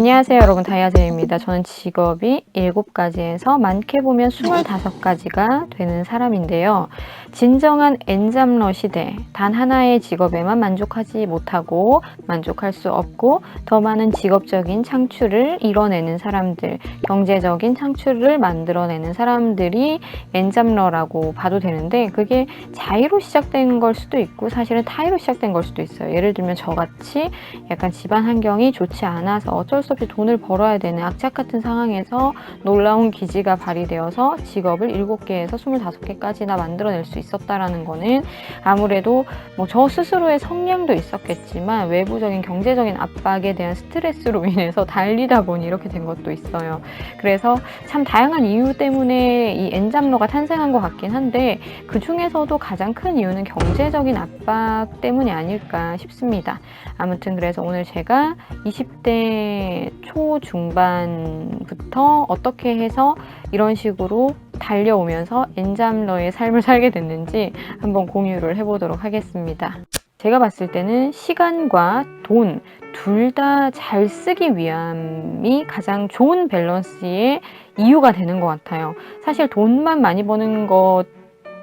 안녕하세요 여러분 다이아제입니다. 저는 직업이 7가지에서 많게 보면 25가지가 되는 사람인데요. 진정한 엔잡러 시대 단 하나의 직업에만 만족하지 못하고 만족할 수 없고 더 많은 직업적인 창출을 이뤄내는 사람들 경제적인 창출을 만들어내는 사람들이 엔잡러라고 봐도 되는데 그게 자의로 시작된 걸 수도 있고 사실은 타의로 시작된 걸 수도 있어요. 예를 들면 저같이 약간 집안 환경이 좋지 않아서 어쩔 수 없이 돈을 벌어야 되는 악착 같은 상황에서 놀라운 기지가 발휘되어서 직업을 7개에서 25개까지나 만들어낼 수 있었다라는 거는 아무래도 뭐 저 스스로의 성량도 있었겠지만 외부적인 경제적인 압박에 대한 스트레스로 인해서 달리다 보니 이렇게 된 것도 있어요. 그래서 참 다양한 이유 때문에 이 엔잡러가 탄생한 것 같긴 한데 그 중에서도 가장 큰 이유는 경제적인 압박 때문이 아닐까 싶습니다. 아무튼 그래서 오늘 제가 20대 초중반부터 어떻게 해서 이런 식으로 달려오면서 엔잡러의 삶을 살게 됐는지 한번 공유를 해보도록 하겠습니다. 제가 봤을 때는 시간과 돈 둘 다 잘 쓰기 위함이 가장 좋은 밸런스의 이유가 되는 것 같아요. 사실 돈만 많이 버는 것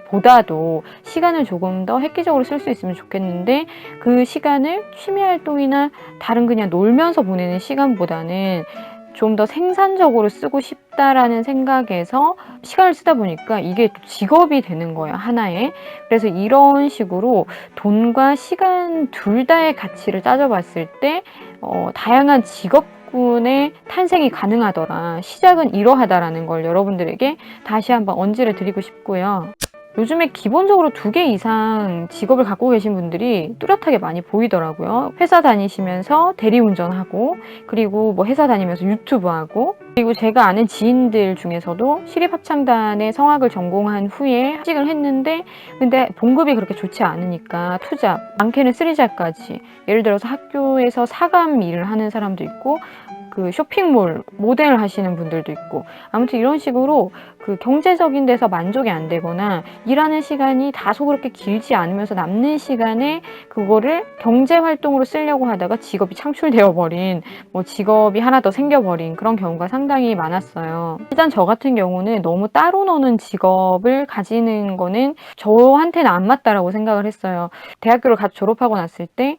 보다도 시간을 조금 더 획기적으로 쓸 수 있으면 좋겠는데 그 시간을 취미 활동이나 다른 그냥 놀면서 보내는 시간보다는 좀 더 생산적으로 쓰고 싶다라는 생각에서 시간을 쓰다 보니까 이게 또 직업이 되는 거예요, 하나의. 그래서 이런 식으로 돈과 시간 둘 다의 가치를 따져봤을 때, 어, 다양한 직업 군의 탄생이 가능하더라. 시작은 이러하다라는 걸 여러분들에게 다시 한번 언지를 드리고 싶고요. 요즘에 기본적으로 두 개 이상 직업을 갖고 계신 분들이 뚜렷하게 많이 보이더라고요. 회사 다니시면서 대리운전하고, 그리고 뭐 회사 다니면서 유튜브 하고, 그리고 제가 아는 지인들 중에서도 시립합창단에 성악을 전공한 후에 합직을 했는데, 근데 봉급이 그렇게 좋지 않으니까 투잡, 많게는 쓰리잡까지, 예를 들어서 학교에서 사감 일을 하는 사람도 있고, 그 쇼핑몰 모델 하시는 분들도 있고 아무튼 이런 식으로 그 경제적인 데서 만족이 안 되거나 일하는 시간이 다소 그렇게 길지 않으면서 남는 시간에 그거를 경제 활동으로 쓰려고 하다가 직업이 창출되어 버린 뭐 직업이 하나 더 생겨 버린 그런 경우가 상당히 많았어요. 일단 저 같은 경우는 너무 따로 노는 직업을 가지는 거는 저한테는 안 맞다라고 생각을 했어요. 대학교를 같이 졸업하고 났을 때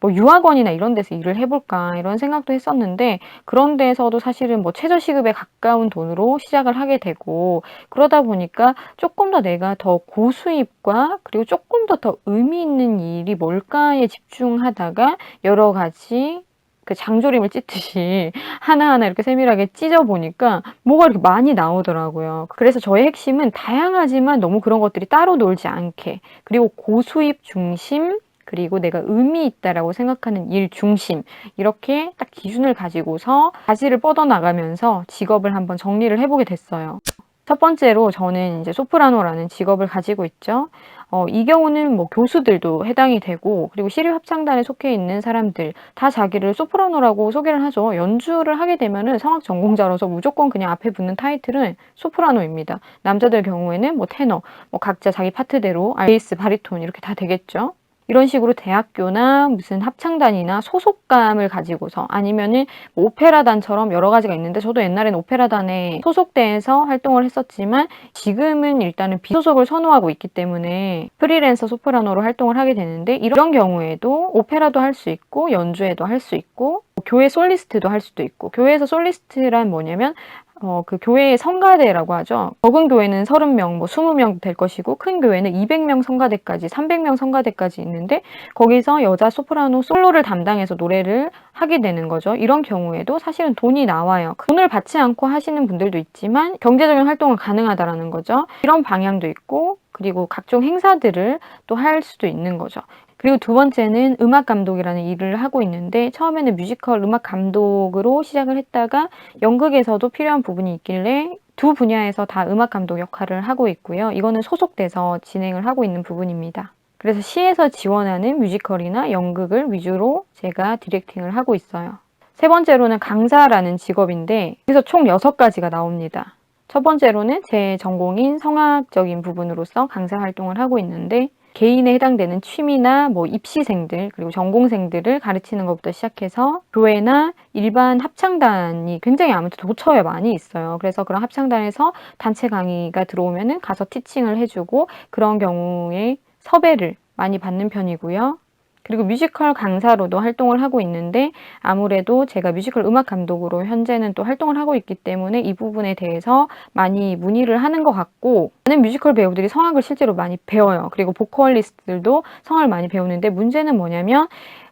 뭐 유학원이나 이런 데서 일을 해볼까 이런 생각도 했었는데 그런 데서도 사실은 뭐 최저시급에 가까운 돈으로 시작을 하게 되고 그러다 보니까 조금 더 내가 더 고수입과 그리고 조금 더 더 의미 있는 일이 뭘까에 집중하다가 여러 가지 그 장조림을 찢듯이 하나하나 이렇게 세밀하게 찢어 보니까 뭐가 이렇게 많이 나오더라고요. 그래서 저의 핵심은 다양하지만 너무 그런 것들이 따로 놀지 않게 그리고 고수입 중심 그리고 내가 의미 있다라고 생각하는 일 중심 이렇게 딱 기준을 가지고서 가지를 뻗어 나가면서 직업을 한번 정리를 해보게 됐어요. 첫 번째로 저는 이제 소프라노라는 직업을 가지고 있죠. 어, 이 경우는 뭐 교수들도 해당이 되고 그리고 시립 합창단에 속해 있는 사람들 다 자기를 소프라노라고 소개를 하죠. 연주를 하게 되면은 성악 전공자로서 무조건 그냥 앞에 붙는 타이틀은 소프라노입니다. 남자들 경우에는 뭐 테너, 뭐 각자 자기 파트대로 베이스, 바리톤 이렇게 다 되겠죠. 이런 식으로 대학교나 무슨 합창단이나 소속감을 가지고서 아니면은 뭐 오페라단처럼 여러 가지가 있는데 저도 옛날엔 오페라단에 소속돼서 활동을 했었지만 지금은 일단은 비소속을 선호하고 있기 때문에 프리랜서 소프라노로 활동을 하게 되는데 이런 경우에도 오페라도 할 수 있고 연주회도 할 수 있고 교회 솔리스트도 할 수도 있고 교회에서 솔리스트란 뭐냐면 어, 그 교회의 성가대라고 하죠. 적은 교회는 30명, 뭐 20명 될 것이고 큰 교회는 200명 성가대까지, 300명 성가대까지 있는데 거기서 여자 소프라노 솔로를 담당해서 노래를 하게 되는 거죠. 이런 경우에도 사실은 돈이 나와요. 돈을 받지 않고 하시는 분들도 있지만 경제적인 활동은 가능하다라는 거죠. 이런 방향도 있고 그리고 각종 행사들을 또 할 수도 있는 거죠. 그리고 두 번째는 음악 감독이라는 일을 하고 있는데 처음에는 뮤지컬 음악 감독으로 시작을 했다가 연극에서도 필요한 부분이 있길래 두 분야에서 다 음악 감독 역할을 하고 있고요. 이거는 소속돼서 진행을 하고 있는 부분입니다. 그래서 시에서 지원하는 뮤지컬이나 연극을 위주로 제가 디렉팅을 하고 있어요. 세 번째로는 강사라는 직업인데 여기서 총 6가지가 나옵니다. 첫 번째로는 제 전공인 성악적인 부분으로서 강사 활동을 하고 있는데 개인에 해당되는 취미나 뭐 입시생들 그리고 전공생들을 가르치는 것부터 시작해서 교회나 일반 합창단이 굉장히 아무튼 도처에 많이 있어요. 그래서 그런 합창단에서 단체 강의가 들어오면은 가서 티칭을 해주고 그런 경우에 섭외를 많이 받는 편이고요. 그리고 뮤지컬 강사로도 활동을 하고 있는데 아무래도 제가 뮤지컬 음악 감독으로 현재는 또 활동을 하고 있기 때문에 이 부분에 대해서 많이 문의를 하는 것 같고 많은 뮤지컬 배우들이 성악을 실제로 많이 배워요. 그리고 보컬리스트들도 성악을 많이 배우는데 문제는 뭐냐면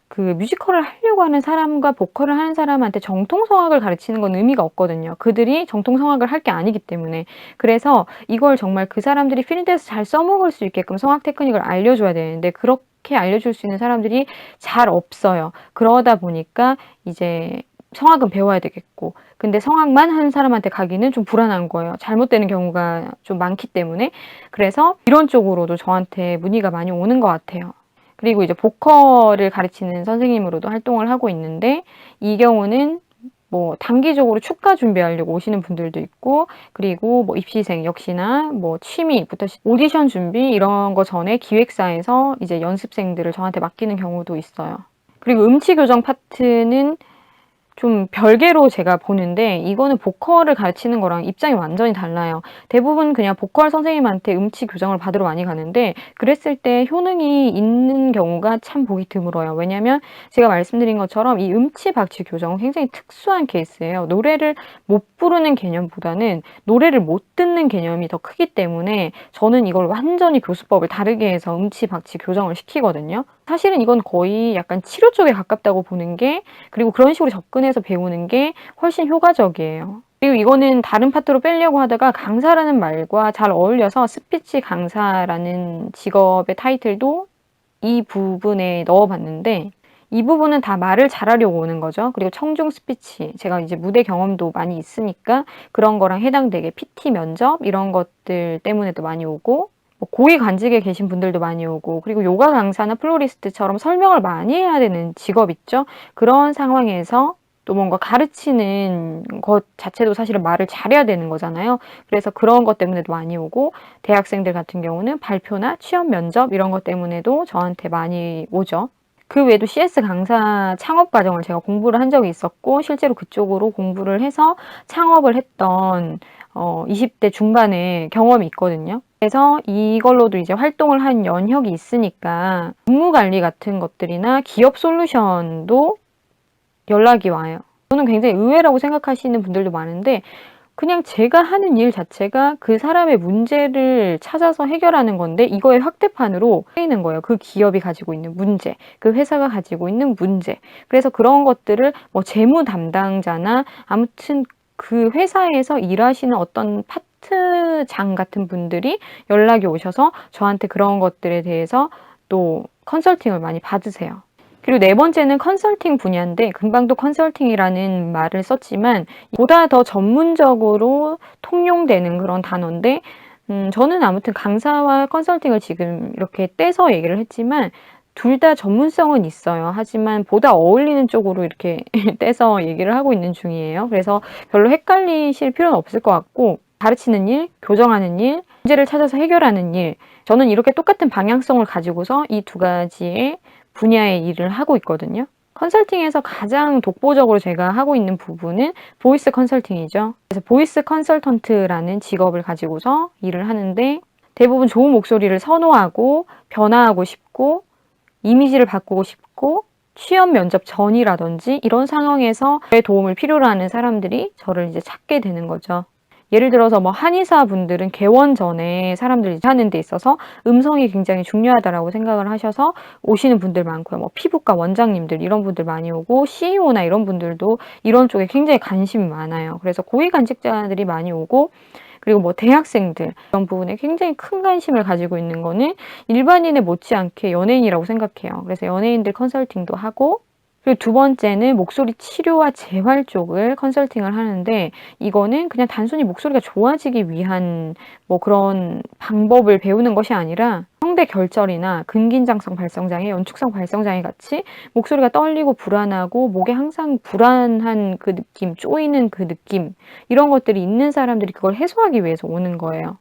그 뮤지컬을 하려고 하는 사람과 보컬을 하는 사람한테 정통 성악을 가르치는 건 의미가 없거든요. 그들이 정통 성악을 할 게 아니기 때문에. 그래서 이걸 정말 그 사람들이 필드에서 잘 써먹을 수 있게끔 성악 테크닉을 알려줘야 되는데 그렇게 알려줄 수 있는 사람들이 잘 없어요. 그러다 보니까 이제 성악은 배워야 되겠고 근데 성악만 하는 사람한테 가기는 좀 불안한 거예요. 잘못되는 경우가 좀 많기 때문에 그래서 이런 쪽으로도 저한테 문의가 많이 오는 것 같아요. 그리고 이제 보컬을 가르치는 선생님으로도 활동을 하고 있는데 이 경우는 뭐 단기적으로 축가 준비하려고 오시는 분들도 있고 그리고 뭐 입시생 역시나 뭐 취미부터 시- 오디션 준비 이런 거 전에 기획사에서 이제 연습생들을 저한테 맡기는 경우도 있어요. 그리고 음치 교정 파트는 좀 별개로 제가 보는데 이거는 보컬을 가르치는 거랑 입장이 완전히 달라요. 대부분 그냥 보컬 선생님한테 음치 교정을 받으러 많이 가는데 그랬을 때 효능이 있는 경우가 참 보기 드물어요. 왜냐면 제가 말씀드린 것처럼 이 음치 박치 교정은 굉장히 특수한 케이스예요. 노래를 못 부르는 개념보다는 노래를 못 듣는 개념이 더 크기 때문에 저는 이걸 완전히 교수법을 다르게 해서 음치 박치 교정을 시키거든요. 사실은 이건 거의 약간 치료 쪽에 가깝다고 보는 게 그리고 그런 식으로 접근해서 배우는 게 훨씬 효과적이에요. 그리고 이거는 다른 파트로 빼려고 하다가 강사라는 말과 잘 어울려서 스피치 강사라는 직업의 타이틀도 이 부분에 넣어봤는데 이 부분은 다 말을 잘하려고 오는 거죠. 그리고 청중 스피치. 제가 이제 무대 경험도 많이 있으니까 그런 거랑 해당되게 PT 면접 이런 것들 때문에도 많이 오고 뭐 고위 관직에 계신 분들도 많이 오고 그리고 요가 강사나 플로리스트처럼 설명을 많이 해야 되는 직업 있죠. 그런 상황에서 또 뭔가 가르치는 것 자체도 사실은 말을 잘해야 되는 거잖아요. 그래서 그런 것 때문에도 많이 오고 대학생들 같은 경우는 발표나 취업 면접 이런 것 때문에도 저한테 많이 오죠. 그 외에도 CS 강사 창업 과정을 제가 공부를 한 적이 있었고 실제로 그쪽으로 공부를 해서 창업을 했던 어, 20대 중반의 경험이 있거든요. 그래서 이걸로도 이제 활동을 한 연혁이 있으니까 업무 관리 같은 것들이나 기업 솔루션도 연락이 와요. 저는 굉장히 의외라고 생각하시는 분들도 많은데 그냥 제가 하는 일 자체가 그 사람의 문제를 찾아서 해결하는 건데 이거의 확대판으로 쓰이는 거예요. 그 기업이 가지고 있는 문제, 그 회사가 가지고 있는 문제. 그래서 그런 것들을 뭐 재무 담당자나 아무튼 그 회사에서 일하시는 어떤 파트 장 같은 분들이 연락이 오셔서 저한테 그런 것들에 대해서 또 컨설팅을 많이 받으세요. 그리고 네 번째는 컨설팅 분야인데 금방도 컨설팅이라는 말을 썼지만 보다 더 전문적으로 통용되는 그런 단어인데 음, 저는 아무튼 강사와 컨설팅을 지금 이렇게 떼서 얘기를 했지만 둘 다 전문성은 있어요. 하지만 보다 어울리는 쪽으로 이렇게 떼서 얘기를 하고 있는 중이에요. 그래서 별로 헷갈리실 필요는 없을 것 같고 가르치는 일, 교정하는 일, 문제를 찾아서 해결하는 일. 저는 이렇게 똑같은 방향성을 가지고서 이 두 가지의 분야의 일을 하고 있거든요. 컨설팅에서 가장 독보적으로 제가 하고 있는 부분은 보이스 컨설팅이죠. 그래서 보이스 컨설턴트라는 직업을 가지고서 일을 하는데 대부분 좋은 목소리를 선호하고 변화하고 싶고 이미지를 바꾸고 싶고 취업 면접 전이라든지 이런 상황에서 도움을 필요로 하는 사람들이 저를 이제 찾게 되는 거죠. 예를 들어서 뭐 한의사 분들은 개원 전에 사람들이 하는 데 있어서 음성이 굉장히 중요하다라고 생각을 하셔서 오시는 분들 많고요. 뭐 피부과 원장님들 이런 분들 많이 오고 CEO나 이런 분들도 이런 쪽에 굉장히 관심이 많아요. 그래서 고위 관직자들이 많이 오고 그리고 뭐 대학생들 이런 부분에 굉장히 큰 관심을 가지고 있는 거는 일반인에 못지않게 연예인이라고 생각해요. 그래서 연예인들 컨설팅도 하고 그리고 두 번째는 목소리 치료와 재활 쪽을 컨설팅을 하는데 이거는 그냥 단순히 목소리가 좋아지기 위한 뭐 그런 방법을 배우는 것이 아니라 성대 결절이나 근긴장성 발성장애, 연축성 발성장애 같이 목소리가 떨리고 불안하고 목에 항상 불안한 그 느낌, 쪼이는 그 느낌 이런 것들이 있는 사람들이 그걸 해소하기 위해서 오는 거예요.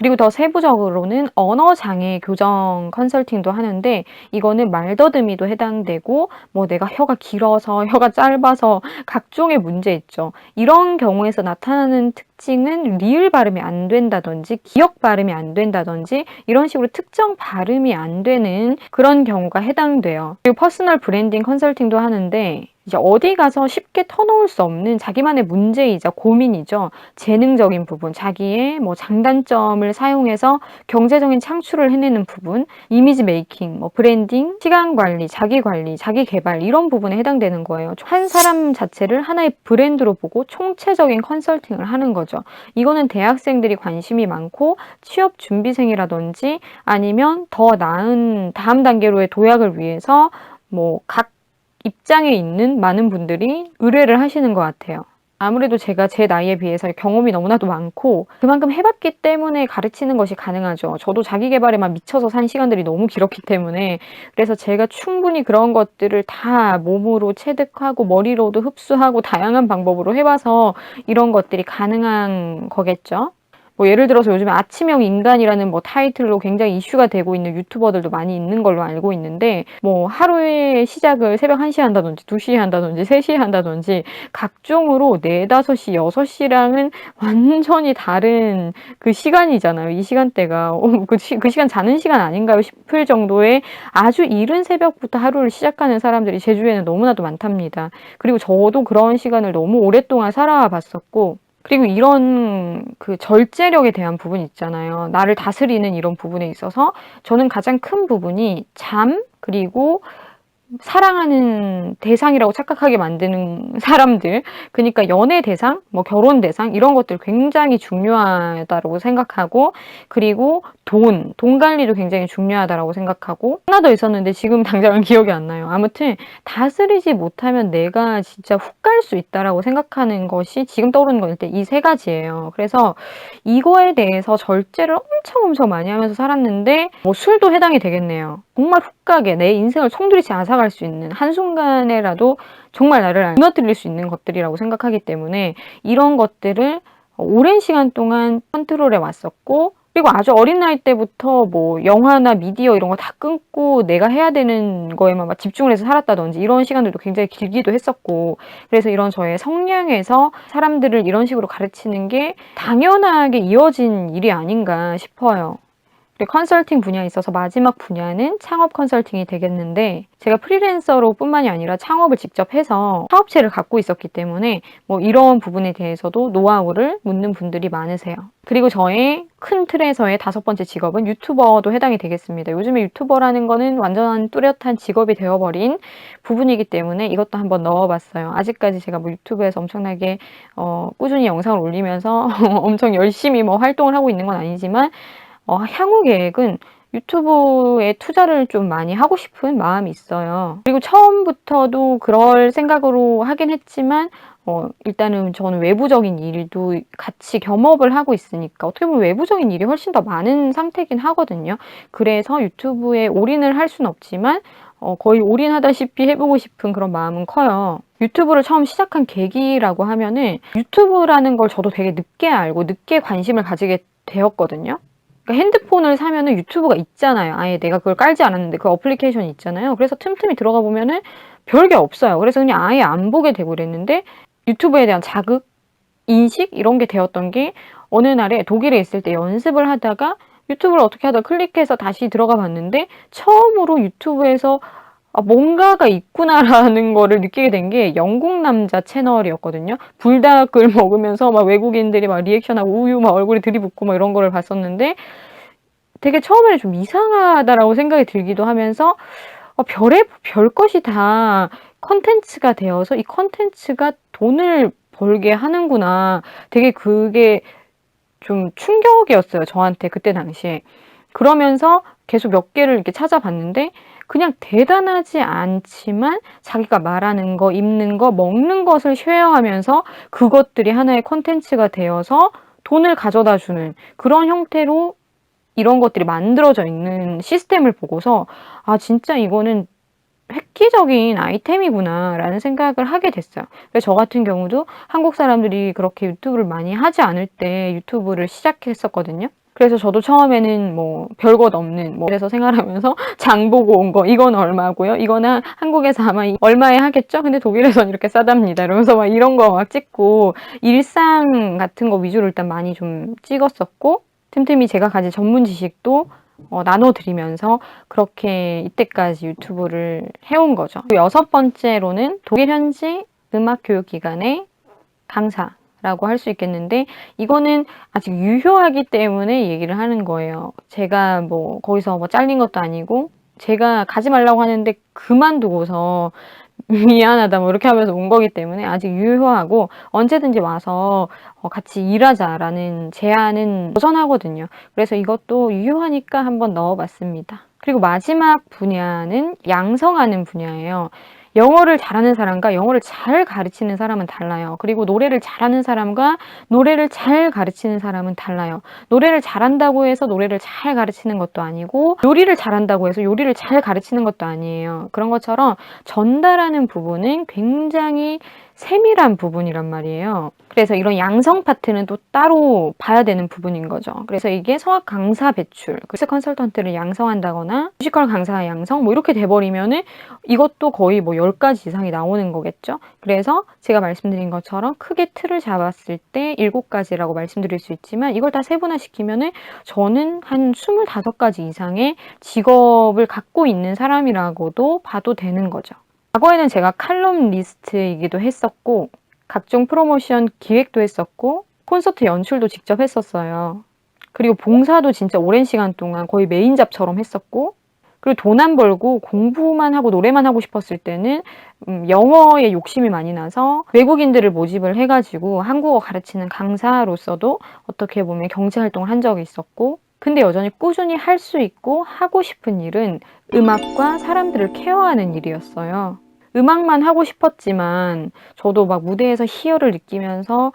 그리고 더 세부적으로는 언어 장애 교정 컨설팅도 하는데 이거는 말더듬이도 해당되고 뭐 내가 혀가 길어서 혀가 짧아서 각종의 문제 있죠. 이런 경우에서 나타나는 특징은 리을 발음이 안 된다든지 기억 발음이 안 된다든지 이런 식으로 특정 발음이 안 되는 그런 경우가 해당돼요. 그리고 퍼스널 브랜딩 컨설팅도 하는데 이제 어디 가서 쉽게 터놓을 수 없는 자기만의 문제이자 고민이죠. 재능적인 부분, 자기의 뭐 장단점을 사용해서 경제적인 창출을 해내는 부분, 이미지 메이킹, 뭐 브랜딩, 시간 관리, 자기 관리, 자기 개발 이런 부분에 해당되는 거예요. 한 사람 자체를 하나의 브랜드로 보고 총체적인 컨설팅을 하는 거죠. 이거는 대학생들이 관심이 많고 취업 준비생이라든지 아니면 더 나은 다음 단계로의 도약을 위해서 뭐각 입장에 있는 많은 분들이 의뢰를 하시는 것 같아요. 아무래도 제가 제 나이에 비해서 경험이 너무나도 많고 그만큼 해봤기 때문에 가르치는 것이 가능하죠. 저도 자기 개발에만 미쳐서 산 시간들이 너무 길었기 때문에 그래서 제가 충분히 그런 것들을 다 몸으로 체득하고 머리로도 흡수하고 다양한 방법으로 해봐서 이런 것들이 가능한 거겠죠. 뭐 예를 들어서 요즘에 아침형 인간이라는 뭐 타이틀로 굉장히 이슈가 되고 있는 유튜버들도 많이 있는 걸로 알고 있는데 뭐 하루의 시작을 새벽 1시에 한다든지 2시에 한다든지 3시에 한다든지 각종으로 4, 5시, 6시랑은 완전히 다른 그 시간이잖아요. 이 시간대가 어, 그, 시, 그 시간 자는 시간 아닌가요 싶을 정도의 아주 이른 새벽부터 하루를 시작하는 사람들이 제주에는 너무나도 많답니다. 그리고 저도 그런 시간을 너무 오랫동안 살아봤었고 그리고 이런 그 절제력에 대한 부분 있잖아요. 나를 다스리는 이런 부분에 있어서 저는 가장 큰 부분이 잠, 그리고 사랑하는 대상이라고 착각하게 만드는 사람들 그러니까 연애 대상, 뭐 결혼 대상 이런 것들 굉장히 중요하다고 생각하고 그리고 돈, 돈 관리도 굉장히 중요하다고 생각하고 하나 더 있었는데 지금 당장은 기억이 안 나요. 아무튼 다스리지 못하면 내가 진짜 훅 갈 수 있다라고 생각하는 것이 지금 떠오르는 건 일단 이 세 가지예요. 그래서 이거에 대해서 절제를 엄청 엄청 많이 하면서 살았는데 뭐 술도 해당이 되겠네요. 정말 훅 가게 내 인생을 송두리째 앗아갈 수 있는 한순간에라도 정말 나를 무너뜨릴 수 있는 것들이라고 생각하기 때문에 이런 것들을 오랜 시간 동안 컨트롤해 왔었고 그리고 아주 어린 나이 때부터 뭐 영화나 미디어 이런 거 다 끊고 내가 해야 되는 거에만 막 집중을 해서 살았다든지 이런 시간들도 굉장히 길기도 했었고 그래서 이런 저의 성향에서 사람들을 이런 식으로 가르치는 게 당연하게 이어진 일이 아닌가 싶어요. 컨설팅 분야에 있어서 마지막 분야는 창업 컨설팅이 되겠는데 제가 프리랜서로 뿐만이 아니라 창업을 직접 해서 사업체를 갖고 있었기 때문에 뭐 이런 부분에 대해서도 노하우를 묻는 분들이 많으세요. 그리고 저의 큰 틀에서의 다섯 번째 직업은 유튜버도 해당이 되겠습니다. 요즘에 유튜버라는 거는 완전한 뚜렷한 직업이 되어버린 부분이기 때문에 이것도 한번 넣어봤어요. 아직까지 제가 뭐 유튜브에서 엄청나게 어, 꾸준히 영상을 올리면서 엄청 열심히 뭐 활동을 하고 있는 건 아니지만 어, 향후 계획은 유튜브에 투자를 좀 많이 하고 싶은 마음이 있어요. 그리고 처음부터도 그럴 생각으로 하긴 했지만 어, 일단은 저는 외부적인 일도 같이 겸업을 하고 있으니까 어떻게 보면 외부적인 일이 훨씬 더 많은 상태긴 하거든요. 그래서 유튜브에 올인을 할 수는 없지만 어, 거의 올인하다시피 해보고 싶은 그런 마음은 커요. 유튜브를 처음 시작한 계기라고 하면은 유튜브라는 걸 저도 되게 늦게 알고 늦게 관심을 가지게 되었거든요. 그러니까 핸드폰을 사면은 유튜브가 있잖아요. 아예 내가 그걸 깔지 않았는데 그 어플리케이션이 있잖아요. 그래서 틈틈이 들어가 보면은 별게 없어요. 그래서 그냥 아예 안 보게 되고 그랬는데 유튜브에 대한 자극, 인식 이런 게 되었던 게 어느 날에 독일에 있을 때 연습을 하다가 유튜브를 어떻게 하다 클릭해서 다시 들어가 봤는데 처음으로 유튜브에서 아, 뭔가가 있구나라는 거를 느끼게 된 게 영국 남자 채널이었거든요. 불닭을 먹으면서 막 외국인들이 막 리액션하고 우유 막 얼굴에 들이붓고 막 이런 거를 봤었는데 되게 처음에는 좀 이상하다라고 생각이 들기도 하면서 어, 별의 별 것이 다 컨텐츠가 되어서 이 컨텐츠가 돈을 벌게 하는구나. 되게 그게 좀 충격이었어요. 저한테 그때 당시에. 그러면서 계속 몇 개를 이렇게 찾아봤는데 그냥 대단하지 않지만 자기가 말하는 거, 입는 거, 먹는 것을 쉐어하면서 그것들이 하나의 컨텐츠가 되어서 돈을 가져다 주는 그런 형태로 이런 것들이 만들어져 있는 시스템을 보고서 아 진짜 이거는 획기적인 아이템이구나 라는 생각을 하게 됐어요. 저 같은 경우도 한국 사람들이 그렇게 유튜브를 많이 하지 않을 때 유튜브를 시작했었거든요. 그래서 저도 처음에는 뭐 별것 없는 뭐 그래서 생활하면서 장 보고 온 거 이건 얼마고요? 이거는 한국에서 아마 이- 얼마에 하겠죠? 근데 독일에선 이렇게 싸답니다. 이러면서 막 이런 거 막 찍고 일상 같은 거 위주로 일단 많이 좀 찍었었고 틈틈이 제가 가진 전문 지식도 어, 나눠드리면서 그렇게 이때까지 유튜브를 해온 거죠. 여섯 번째로는 독일 현지 음악 교육 기관의 강사 라고 할 수 있겠는데 이거는 아직 유효하기 때문에 얘기를 하는 거예요. 제가 뭐 거기서 뭐 잘린 것도 아니고 제가 가지 말라고 하는데 그만두고서 미안하다 뭐 이렇게 하면서 온 거기 때문에 아직 유효하고 언제든지 와서 어, 같이 일하자라는 제안은 도전하거든요. 그래서 이것도 유효하니까 한번 넣어봤습니다. 그리고 마지막 분야는 양성하는 분야예요. 영어를 잘하는 사람과 영어를 잘 가르치는 사람은 달라요. 그리고 노래를 잘하는 사람과 노래를 잘 가르치는 사람은 달라요. 노래를 잘한다고 해서 노래를 잘 가르치는 것도 아니고 요리를 잘한다고 해서 요리를 잘 가르치는 것도 아니에요. 그런 것처럼 전달하는 부분은 굉장히 세밀한 부분이란 말이에요. 그래서 이런 양성 파트는 또 따로 봐야 되는 부분인 거죠. 그래서 이게 성악 강사 배출, 그 컨설턴트를 양성한다거나 뮤지컬 강사 양성 뭐 이렇게 돼버리면은 이것도 거의 뭐 10가지 이상이 나오는 거겠죠. 그래서 제가 말씀드린 것처럼 크게 틀을 잡았을 때 7가지라고 말씀드릴 수 있지만 이걸 다 세분화시키면은 저는 한 25가지 이상의 직업을 갖고 있는 사람이라고도 봐도 되는 거죠. 과거에는 제가 칼럼 리스트이기도 했었고 각종 프로모션 기획도 했었고 콘서트 연출도 직접 했었어요. 그리고 봉사도 진짜 오랜 시간 동안 거의 메인 잡처럼 했었고 그리고 돈 안 벌고 공부만 하고 노래만 하고 싶었을 때는 음, 영어에 욕심이 많이 나서 외국인들을 모집을 해가지고 한국어 가르치는 강사로서도 어떻게 보면 경제 활동을 한 적이 있었고 근데 여전히 꾸준히 할 수 있고 하고 싶은 일은 음악과 사람들을 케어하는 일이었어요. 음악만 하고 싶었지만 저도 막 무대에서 희열을 느끼면서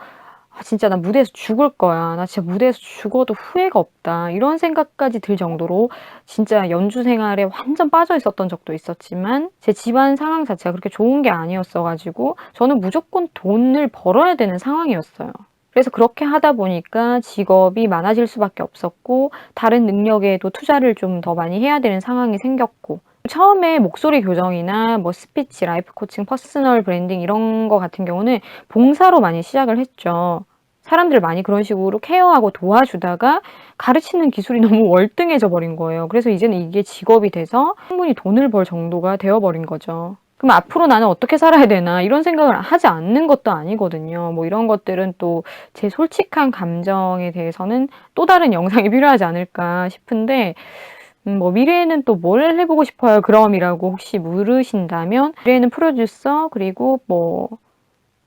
아, 진짜 나 무대에서 죽을 거야. 나 진짜 무대에서 죽어도 후회가 없다. 이런 생각까지 들 정도로 진짜 연주 생활에 완전 빠져 있었던 적도 있었지만 제 집안 상황 자체가 그렇게 좋은 게 아니었어가지고 저는 무조건 돈을 벌어야 되는 상황이었어요. 그래서 그렇게 하다 보니까 직업이 많아질 수밖에 없었고 다른 능력에도 투자를 좀 더 많이 해야 되는 상황이 생겼고 처음에 목소리 교정이나 뭐 스피치, 라이프 코칭, 퍼스널 브랜딩 이런 거 같은 경우는 봉사로 많이 시작을 했죠. 사람들 많이 그런 식으로 케어하고 도와주다가 가르치는 기술이 너무 월등해져 버린 거예요. 그래서 이제는 이게 직업이 돼서 충분히 돈을 벌 정도가 되어 버린 거죠. 그럼 앞으로 나는 어떻게 살아야 되나 이런 생각을 하지 않는 것도 아니거든요. 뭐 이런 것들은 또 제 솔직한 감정에 대해서는 또 다른 영상이 필요하지 않을까 싶은데 음, 뭐 미래에는 또 뭘 해보고 싶어요 그럼이라고 혹시 물으신다면 미래에는 프로듀서 그리고 뭐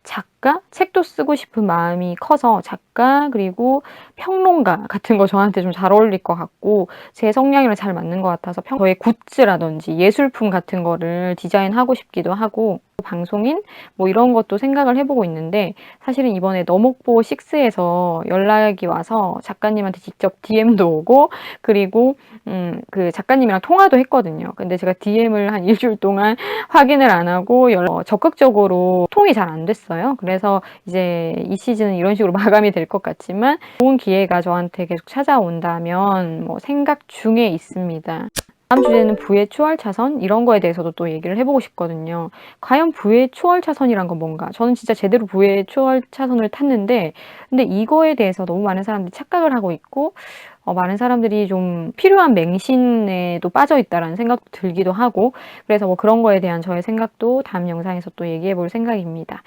작가 책도 쓰고 싶은 마음이 커서 작가 그리고 평론가 같은 거 저한테 좀 잘 어울릴 것 같고 제 성향이랑 잘 맞는 것 같아서 평, 저의 굿즈라든지 예술품 같은 거를 디자인하고 싶기도 하고 방송인 뭐 이런 것도 생각을 해보고 있는데 사실은 이번에 너목보 6에서 연락이 와서 작가님한테 직접 DM도 오고 그리고 음, 그 작가님이랑 통화도 했거든요. 근데 제가 DM을 한 일주일 동안 확인을 안 하고 연락, 어, 적극적으로 통이 잘 안 됐어요. 그래서 이제 이 시즌은 이런 식으로 마감이 될 것 같지만 좋은 기회가 저한테 계속 찾아온다면 뭐 생각 중에 있습니다. 다음 주제는 부의 초월 차선 이런 거에 대해서도 또 얘기를 해보고 싶거든요. 과연 부의 초월 차선이란 건 뭔가? 저는 진짜 제대로 부의 초월 차선을 탔는데 근데 이거에 대해서 너무 많은 사람들이 착각을 하고 있고 어, 많은 사람들이 좀 필요한 맹신에도 빠져 있다라는 생각도 들기도 하고 그래서 뭐 그런 거에 대한 저의 생각도 다음 영상에서 또 얘기해 볼 생각입니다.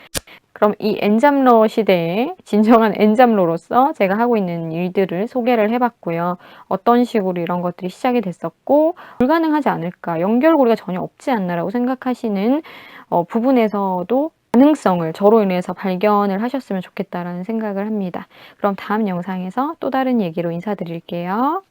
그럼 이 엔잡러 시대에 진정한 엔잡러로서 제가 하고 있는 일들을 소개를 해봤고요. 어떤 식으로 이런 것들이 시작이 됐었고 불가능하지 않을까, 연결고리가 전혀 없지 않나라고 생각하시는 어, 부분에서도 가능성을 저로 인해서 발견을 하셨으면 좋겠다라는 생각을 합니다. 그럼 다음 영상에서 또 다른 얘기로 인사드릴게요.